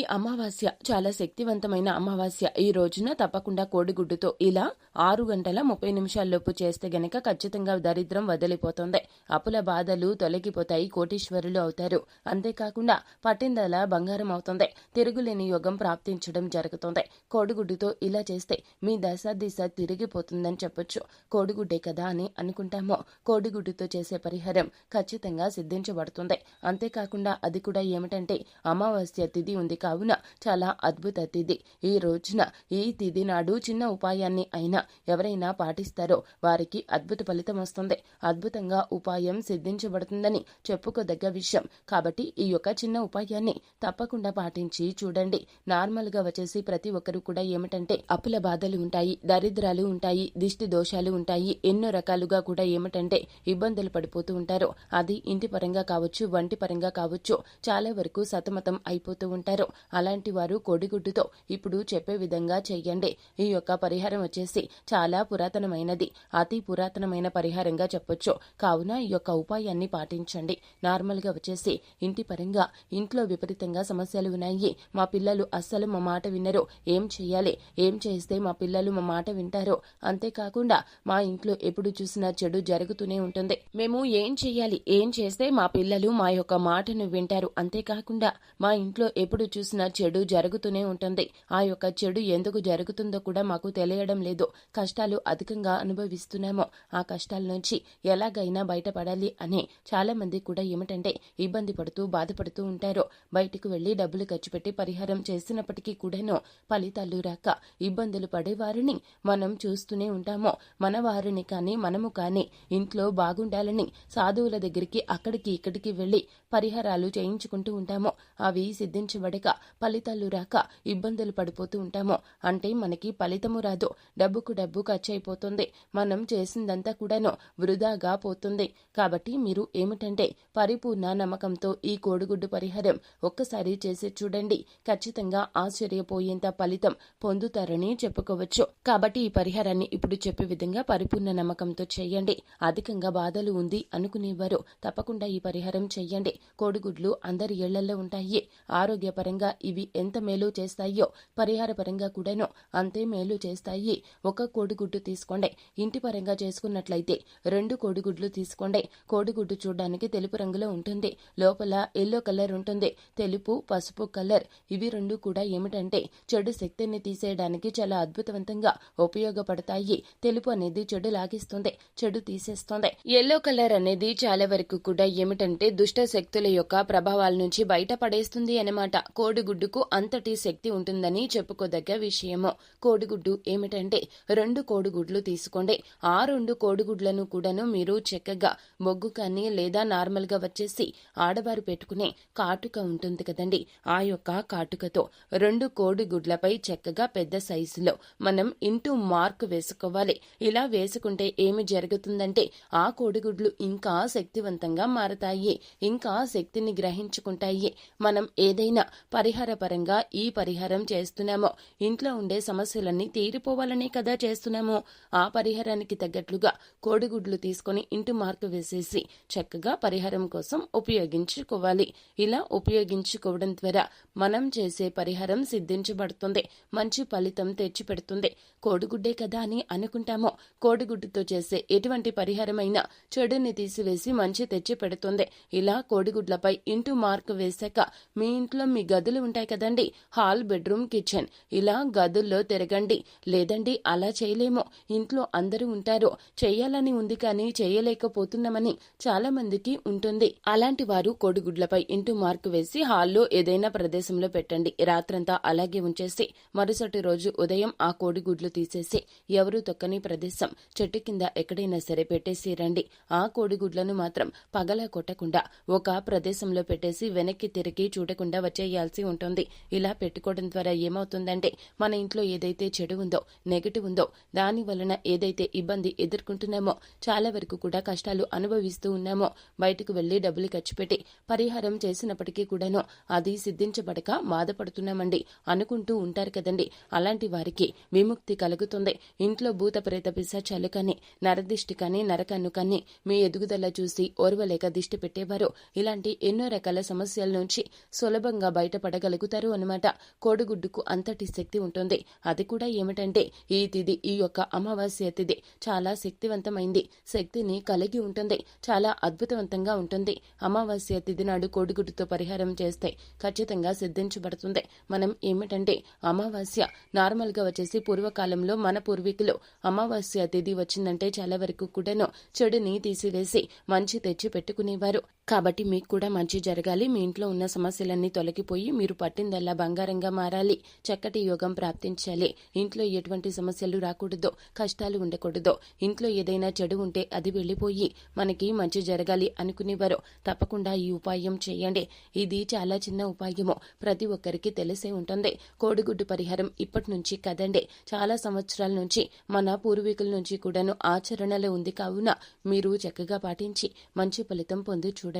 ఈ అమావాస్య చాలా శక్తివంతమైన అమావాస్య ఈ రోజున తప్పకుండా కోడిగుడ్డుతో ఇలా ఆరు గంటల ముప్పై నిమిషాల్లోపు చేస్తే గనక ఖచ్చితంగా దరిద్రం వదిలిపోతుంది. అప్పుల బాధలు తొలగిపోతాయి కోటీశ్వరులు అవుతారు. అంతేకాకుండా పట్టిందల బంగారం అవుతుంది. తిరుగులేని యోగం ప్రాప్తించడం జరుగుతుంది. కోడిగుడ్డుతో ఇలా చేస్తే మీ దశ దిశ తిరిగిపోతుందని చెప్పొచ్చు. కోడిగుడ్డే కదా అని అనుకుంటామో కోడిగుడ్డుతో చేసే పరిహారం ఖచ్చితంగా సిద్ధించబడుతుంది. అంతేకాకుండా అది కూడా ఏమిటంటే అమావాస్య తిథి ఉంది కావున చాలా అద్భుత తిథి ఈ రోజున ఈ తిథి నాడు చిన్న ఉపాయాన్ని అయినా ఎవరైనా పాటిస్తారో వారికి అద్భుత ఫలితం వస్తుంది. అద్భుతంగా ఉపాయం సిద్ధించబడుతుందని చెప్పుకోదగ్గ విషయం. కాబట్టి ఈ యొక్క చిన్న ఉపాయాన్ని తప్పకుండా పాటించి చూడండి. నార్మల్గా వచ్చేసి ప్రతి ఒక్కరు కూడా ఏమిటంటే అప్పుల బాధలు ఉంటాయి దరిద్రాలు ఉంటాయి దిష్టి దోషాలు ఉంటాయి. ఎన్నో రకాలుగా కూడా ఏమిటంటే ఇబ్బందులు పడిపోతూ ఉంటారు. అది ఇంటి పరంగా కావచ్చు వంటి పరంగా కావచ్చు చాలా వరకు సతమతం అయిపోతూ ఉంటారు. అలాంటి వారు కోడిగుడ్డుతో ఇప్పుడు చెప్పే విధంగా చెయ్యండి. ఈ యొక్క పరిహారం వచ్చేసి చాలా పురాతనమైనది. అతి పురాతనమైన పరిహారంగా చెప్పొచ్చు. కావున ఈ యొక్క ఉపాయాన్ని పాటించండి. నార్మల్గా వచ్చేసి ఇంటి పరంగా ఇంట్లో విపరీతంగా సమస్యలు ఉన్నాయి. మా పిల్లలు అస్సలు మా మాట వినరు. ఏం చెయ్యాలి? ఏం చేస్తే మా పిల్లలు మా మాట వింటారో? అంతేకాకుండా మా ఇంట్లో ఎప్పుడు చూసినా చెడు జరుగుతూనే ఉంటుంది. మేము ఏం చెయ్యాలి? ఏం చేస్తే మా పిల్లలు మా యొక్క మాటను వింటారు? అంతేకాకుండా మా ఇంట్లో ఎప్పుడు చూసినా చెడు జరుగుతూనే ఉంటుంది. ఆ యొక్క చెడు ఎందుకు జరుగుతుందో కూడా మాకు తెలియడం లేదు. కష్టాలు అధికంగా అనుభవిస్తున్నాము. ఆ కష్టాల నుంచి ఎలాగైనా బయటపడాలి అని చాలా మంది కూడా ఏమిటంటే ఇబ్బంది పడుతూ బాధపడుతూ ఉంటారు. బయటకు వెళ్ళి డబ్బులు ఖర్చు పెట్టి పరిహారం చేసినప్పటికీ కూడాను ఫలితాలు రాక ఇబ్బందులు పడేవారిని మనం చూస్తూనే ఉంటాము. మన వారిని కానీ మనము కానీ ఇంట్లో బాగుండాలని సాధువుల దగ్గరికి అక్కడికి ఇక్కడికి వెళ్ళి పరిహారాలు చేయించుకుంటూ ఉంటాము. అవి సిద్ధించబడక ఫలితాలు రాక ఇబ్బందులు పడిపోతూ ఉంటామో. అంటే మనకి ఫలితము రాదు. డబ్బుకు డబ్బు ఖర్చు అయిపోతుంది మనం చేసిందంతా కూడాను వృధాగా పోతుంది. కాబట్టి మీరు ఏమిటంటే పరిపూర్ణ నమ్మకంతో ఈ కోడిగుడ్డు పరిహారం ఒక్కసారి చేసి చూడండి. ఖచ్చితంగా ఆశ్చర్యపోయేంత ఫలితం పొందుతారని చెప్పుకోవచ్చు. కాబట్టి ఈ పరిహారాన్ని ఇప్పుడు చెప్పే విధంగా పరిపూర్ణ నమ్మకంతో చేయండి. అధికంగా బాధలు ఉంది అనుకునేవారు తప్పకుండా ఈ పరిహారం చేయండి. కోడిగుడ్లు అందరి ఇళ్ళలో ఉంటాయి. ఆరోగ్యపరంగా ఇవి ఎంత మేలు చేస్తాయో పరిహార పరంగా కూడాను అంతే మేలు చేస్తాయి. ఒక కోడిగుడ్డు తీసుకోండి. ఇంటి పరంగా చేసుకున్నట్లయితే రెండు కోడిగుడ్లు తీసుకోండి. కోడిగుడ్డు చూడడానికి తెలుపు రంగులో ఉంటుంది. లోపల ఎల్లో కలర్ ఉంటుంది. తెలుపు పసుపు కలర్ ఇవి రెండు కూడా ఏమిటంటే చెడు శక్తిని తీసేయడానికి చాలా అద్భుతవంతంగా ఉపయోగపడతాయి. తెలుపు అనేది చెడు లాగిస్తుంది. చెడు తీసేస్తుంది. ఎల్లో కలర్ అనేది చాలా వరకు కూడా ఏమిటంటే దుష్ట శక్తుల యొక్క ప్రభావాల నుంచి బయటపడేస్తుంది అనమాట కోడిగుడ్డుకు అంతటి శక్తి ఉంటుందని చెప్పుకోదగ్గ విషయము. కోడిగుడ్డు ఏమిటంటే రెండు కోడిగుడ్లు తీసుకోండి. ఆ రెండు కోడిగుడ్లను కూడాను మీరు చక్కగా బొగ్గు కానీ లేదా నార్మల్గా వచ్చేసి ఆడవారు పెట్టుకునే కాటుక ఉంటుంది కదండి. ఆ యొక్క కాటుకతో రెండు కోడిగుడ్లపై చక్కగా పెద్ద సైజులో మనం ఇంటూ మార్క్ వేసుకోవాలి. ఇలా వేసుకుంటే ఏమి జరుగుతుందంటే ఆ కోడిగుడ్లు ఇంకా శక్తివంతంగా మారతాయి. ఇంకా శక్తిని గ్రహించుకుంటాయి. మనం ఏదైనా పరిహార పరంగా ఈ పరిహారం చేస్తున్నాము. ఇంట్లో ఉండే సమస్యలన్నీ తీరిపోవాలనే కదా చేస్తున్నాము. ఆ పరిహారానికి తగ్గట్లుగా కోడిగుడ్లు తీసుకొని ఇంటి మార్కు వేసేసి చక్కగా పరిహారం కోసం ఉపయోగించుకోవాలి. ఇలా ఉపయోగించుకోవడం ద్వారా మనం చేసే పరిహారం సిద్ధించబడుతుంది. మంచి ఫలితం తెచ్చిపెడుతుంది. కోడిగుడ్డే కదా అని అనుకుంటాము. కోడిగుడ్డుతో చేసే ఎటువంటి పరిహారమైనా చెడుని తీసివేసి మంచి తెచ్చి పెడుతుంది ఇలా కోడిగుడ్లపై ఇంటూ మార్క్ వేశాక మీ ఇంట్లో మీ గదులు ఉంటాయి కదండి. Hall bedroom kitchen. ఇలా గదుల్లో తిరగండి. లేదండి అలా చేయలేము. ఇంట్లో అందరూ ఉంటారు. చేయాలని ఉంది కానీ చేయలేకపోతున్నామని చాలా మందికి ఉంటుంది. అలాంటి వారు కోడిగుడ్లపై ఇంటూ మార్క్ వేసి హాల్లో ఏదైనా ప్రదేశంలో పెట్టండి. రాత్రంతా అలాగే ఉంచేసి మరుసటి రోజు ఉదయం ఆ కోడిగుడ్లు తీసేసి ఎవరూ తొక్కని ప్రదేశం చెట్టు కింద ఎక్కడైనా సరే పెట్టేసి రండి. ఆ కోడిగుడ్లను మాత్రం పగల కొట్టకుండా ఒక ప్రదేశంలో పెట్టేసి వెనక్కి తిరిగి చూడకుండా వచ్చేయాల్సి ఉంటుంది. ఇలా పెట్టుకోవడం ద్వారా ఏమవుతుందంటే మన ఇంట్లో ఏదైతే చెడు ఉందో నెగటివ్ ఉందో దాని వలన ఏదైతే ఇబ్బంది ఎదుర్కొంటున్నామో చాలా వరకు కూడా కష్టాలు అనుభవిస్తూ ఉన్నామో బయటకు వెళ్ళి డబ్బులు ఖర్చు పెట్టి పరిహారం చేసినప్పటికీ కూడాను అది సిద్ధించబడక బాధపడుతున్నామండి అనుకుంటూ ఉంటారు కదండి. అలాంటి వారికి విముక్తి కలుగుతుంది. ఇంట్లో భూత ప్రేత పిశాచాలు కానీ నరదిష్టి కానీ నరకన్ను కానీ మీ ఎదుగుదల చూసి ఓర్వలేక దిష్టి పెట్టేవారు. ఇలాంటి ఎన్నో రకాల సమస్యల నుంచి సులభంగా బయట పడగలుగుతారు అనమాట కోడిగుడ్డుకు అంతటి శక్తి ఉంటుంది. అది కూడా ఏమిటంటే ఈ తిథి ఈ యొక్క అమావాస్య తిథి చాలా శక్తివంతమైంది. శక్తిని కలిగి ఉంటుంది. చాలా అద్భుతవంతంగా ఉంటుంది. అమావాస్య తిథి నాడు కోడిగుడ్డుతో పరిహారం చేస్తే ఖచ్చితంగా సిద్ధించబడుతుంది. మనం ఏమిటంటే అమావాస్య నార్మల్గా వచ్చేసి పూర్వకాలంలో మన పూర్వీకులు అమావాస్య తిథి వచ్చిందంటే చాలా వరకు కూడాను చెడుని తీసివేసి మంచి తెచ్చి పెట్టుకునేవారు. కాబట్టి మీకు కూడా మంచి జరగాలి. మీ ఇంట్లో ఉన్న సమస్యలన్నీ తొలగిపోయి మీరు పట్టిందల్లా బంగారంగా మారాలి. చక్కటి యోగం ప్రాప్తించాలి. ఇంట్లో ఎటువంటి సమస్యలు రాకూడదో. కష్టాలు ఉండకూడదో. ఇంట్లో ఏదైనా చెడు ఉంటే అది వెళ్ళిపోయి మనకి మంచి జరగాలి అనుకునేవారు. తప్పకుండా ఈ ఉపాయం చేయండి. ఇది చాలా చిన్న ఉపాయము. ప్రతి ఒక్కరికి తెలిసే ఉంటుంది. కోడిగుడ్డు పరిహారం ఇప్పటి నుంచి కదండి. చాలా సంవత్సరాల నుంచి మన పూర్వీకుల నుంచి కూడాను ఆచరణలో ఉంది. కావున మీరు చక్కగా పాటించి మంచి ఫలితం పొంది చూడండి.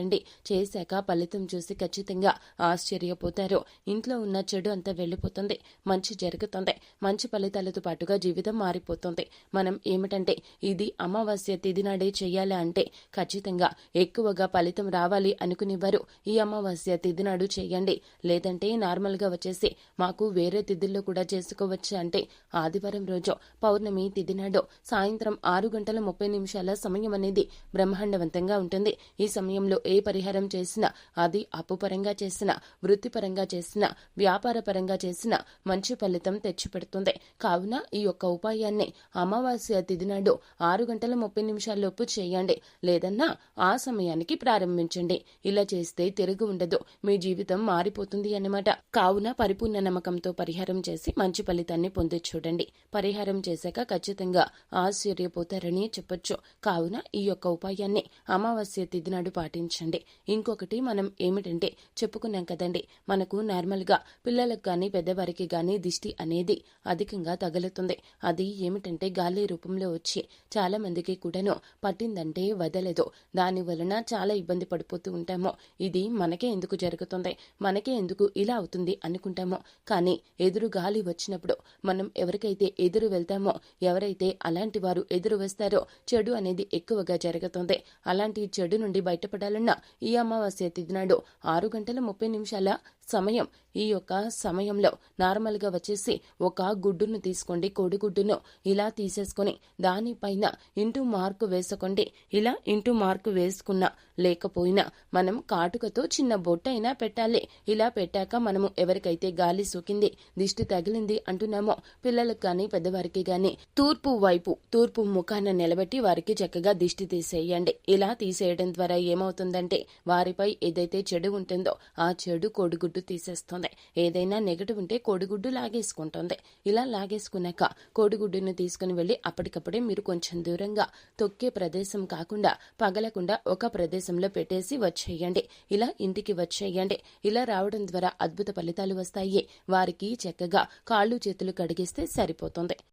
చేశాక ఫలితం చూసి ఖచ్చితంగా ఆశ్చర్యపోతారు. ఇంట్లో ఉన్న చెడు అంతా వెళ్ళిపోతుంది. మంచి జరుగుతుంది. మంచి ఫలితాలతో పాటుగా జీవితం మారిపోతుంది. మనం ఏమిటంటే ఇది అమావాస్య తిది నాడే చేయాలి అంటే ఖచ్చితంగా ఎక్కువగా ఫలితం రావాలి అనుకునేవారు. ఈ అమావాస్య తిది నాడు చేయండి. లేదంటే నార్మల్గా వచ్చేసి మాకు వేరే తిథుల్లో కూడా చేసుకోవచ్చు అంటే ఆదివారం రోజు పౌర్ణమి తిది నాడు సాయంత్రం ఆరు గంటల ముప్పై నిమిషాల సమయం అనేది బ్రహ్మాండవంతంగా ఉంటుంది. ఈ సమయంలో ఏ పరిహారం చేసినా అది అప్పుపరంగా చేసినా వృత్తిపరంగా చేసినా వ్యాపార పరంగా చేసినా మంచి ఫలితం తెచ్చిపెడుతుంది. కావున ఈ యొక్క ఉపాయాన్ని అమావాస్య తిథి నాడు ఆరు గంటల ముప్పై నిమిషాల్లోపు చేయండి. లేదన్నా ఆ సమయానికి ప్రారంభించండి. ఇలా చేస్తే తిరుగు ఉండదు. మీ జీవితం మారిపోతుంది అన్నమాట. కావున పరిపూర్ణ నమ్మకంతో పరిహారం చేసి మంచి ఫలితాన్ని పొంది చూడండి. పరిహారం చేశాక ఖచ్చితంగా ఆశ్చర్యపోతారని చెప్పొచ్చు. కావున ఈ యొక్క ఉపాయాన్ని అమావాస్య తిథి నాడు గమనించండి. ఇంకొకటి మనం ఏమిటంటే చెప్పుకున్నాం కదండి మనకు నార్మల్గా పిల్లలకు కానీ పెద్దవారికి కానీ దిష్టి అనేది అధికంగా తగులుతుంది. అది ఏమిటంటే గాలి రూపంలో వచ్చి చాలా మందికి కూడాను పట్టిందంటే వదలదు. దాని వలన చాలా ఇబ్బంది పడిపోతూ ఉంటాము. ఇది మనకే ఎందుకు జరుగుతుంది? మనకే ఎందుకు ఇలా అవుతుంది అనుకుంటాము. కానీ ఎదురు గాలి వచ్చినప్పుడు మనం ఎవరికైతే ఎదురు వెళ్తామో ఎవరైతే అలాంటి వారు ఎదురు వస్తారో చెడు అనేది ఎక్కువగా జరుగుతుంది. అలాంటి చెడు నుండి బయటపడాలని ఈ అమావాస్య తిథి నాడు ఆరు గంటల ముప్పై నిమిషాల సమయం. ఈ యొక్క సమయంలో నార్మల్గా వచ్చేసి ఒక గుడ్డును తీసుకోండి కోడిగుడ్డును ఇలా తీసేసుకొని దానిపైన ఇంటూ మార్కు వేసుకోండి. ఇలా ఇంటూ మార్కు వేసుకున్నా లేకపోయినా మనం కాటుకతో చిన్న బొట్టైనా పెట్టాలి. ఇలా పెట్టాక మనము ఎవరికైతే గాలి సోకింది దిష్టి తగిలింది అంటున్నామో పిల్లలకు కానీ పెద్దవారికి గాని తూర్పు వైపు తూర్పు ముఖాన నిలబెట్టి వారికి చక్కగా దిష్టి తీసేయండి. ఇలా తీసేయడం ద్వారా ఏమవుతుందంటే వారిపై ఏదైతే చెడు ఉంటుందో ఆ చెడు కోడిగుడ్డు తీసేస్తుంది. ఏదైనా నెగటివ్ ఉంటే కోడిగుడ్డు లాగేసుకుంటుంది. ఇలా లాగేసుకున్నాక కోడిగుడ్డును తీసుకుని వెళ్ళి అప్పటికప్పుడే మీరు కొంచెం దూరంగా తొక్కే ప్రదేశం కాకుండా పగలకుండా ఒక ప్రదేశంలో పెట్టేసి వచ్చేయండి. ఇలా ఇంటికి వచ్చేయండి. ఇలా రావడం ద్వారా అద్భుత ఫలితాలు వస్తాయి. వారికి చక్కగా కాళ్ళు చేతులు కడిగిస్తే సరిపోతుంది.